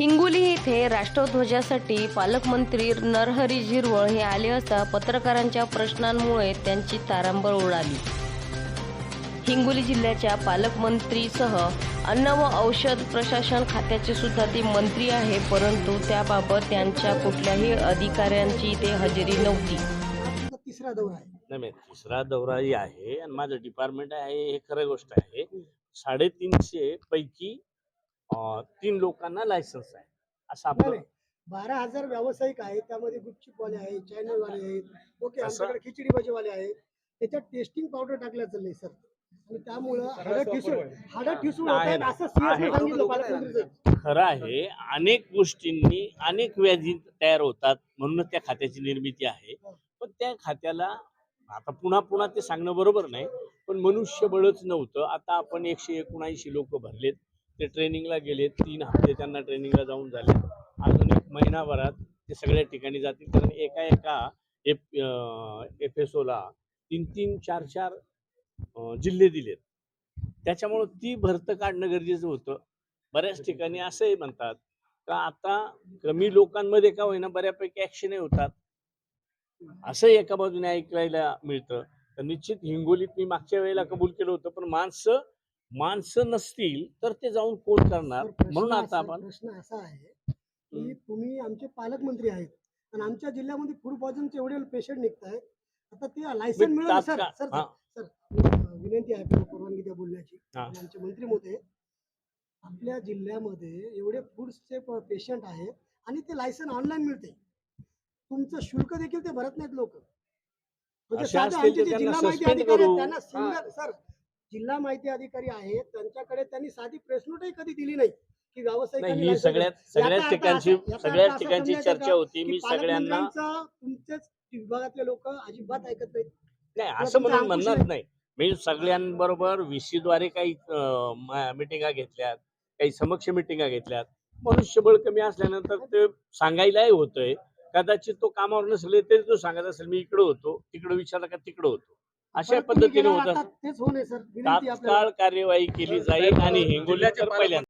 राष्ट्रध्वजासाठी पालकमंत्री नरहरी झिरवळ हे आले असता पत्रकारांच्या प्रश्नांमुळे त्यांची तारांबळ उडाली. हिंगोली जिल्ह्याच्या पालकमंत्रीसह अन्न व औषध प्रशासन खात्याचे सुद्धा ते मंत्री आहे परंतु त्याबाबत त्यांच्या कुठल्याही अधिकाऱ्यांची ते हजेरी नव्हती. तिसरा दौरा आहे. नाही नाही, तिसरा दौराही आहे आणि माझं डिपार्टमेंट आहे हे खरं गोष्ट आहे. साडेतीनशे पैकी अं, तीन लोकांना लायसन्स आहे. असं नाही, आपलं नाही. बारा हजार व्यावसायिक आहेत त्यामध्ये गुपचूपवाले आहेत चॅनलवाले आहेत. ओके असं- आमच्याकडे खिचडी भाजीवाले आहेत. त्याच्यात टेस्टिंग पावडर टाकल्या चाललंय सर आणि त्यामुळं हाडं ठिसूळ हाडं ठिसूळ होत आहे आहेत ना. असं सीएस आहे. सांगितलं पालकमंत्रीचं खरं आहे. अनेक गोष्टींनी अनेक व्याधी तयार होतात म्हणून त्या खात्याची निर्मिती आहे. पण त्या खात्याला आता पुन्हा पुन्हा ते सांगणं बरोबर नाही पण मनुष्यबळच नव्हतं. आता आपण एकशे एकोणऐंशी लोक भरलेत. ते ट्रेनिंगला गेले तीन हप्ते त्यांना ट्रेनिंगला जाऊन झाले. अजून एक महिनाभरात ते सगळ्या ठिकाणी जातील. कारण एका एका एफ एफ एस ओला तीन तीन चार चार जिल्हे दिलेत. त्याच्यामुळं ती भरतं काढणं गरजेचं होतं. बऱ्याच ठिकाणी असंही म्हणतात का आता कमी लोकांमध्ये का होईना बऱ्यापैकी ॲक्शनही होतात. असंही एका बाजूने ऐकायला मिळतं. तर निश्चित हिंगोलीत मी मागच्या वेळेला कबूल केलं होतं पण माणसं माणसं नसतील तर ते जाऊन कोण करणार? म्हणून आता आपण प्रश्न असा आहे की तुम्ही आमचे पालकमंत्री आहेत आणि आमच्या जिल्ह्यामध्ये फूड पॉइझनचे एवढे पेशंट निघत आहेत आता ते लायसन मी मिळालं सर. सर. सर विनंती आहे आपल्याला परवानगी द्या बोलण्याची आमचे मंत्री मोठे आपल्या जिल्ह्यामध्ये एवढे फूडचे पेशंट आहेत आणि ते लायसन ऑनलाईन मिळते. तुमचं शुल्क देखील ते भरत नाहीत लोक. म्हणजे. त्यांना सिंगल सर जिल्हा माहिती अधिकारी आहेत त्यांच्याकडे त्यांनी साधी प्रेस नोटही कधी दिली नाही की नाही ही सगळ्यात याचा सगळ्याच ठिकाणची सगळ्याच ठिकाणची चर्चा होती मी सगळ्यांना तुमच्याच विभागातले लोक अजिबात ऐकत नाहीत. नाही तुमचा असं म्हणून म्हणणार नाही. नाही. मी सगळ्यांबरोबर व्हीसी द्वारे काही मिटिंगा घेतल्यात काही समक्ष मिटिंगा घेतल्यात. मनुष्यबळ कमी असल्यानंतर ते सांगायलाही होतंय. कदाचित तो कामावर नसेल तरी तो सांगत असेल मी इकडे होतो तिकडे विचारला का तिकडे होतो. अशा पद्धतीने होत आता तेच होणे सर. विनंती आपल्याला. तात्काळ कार्यवाही केली जाईल आणि हिंगोली तर पहिल्यांदा.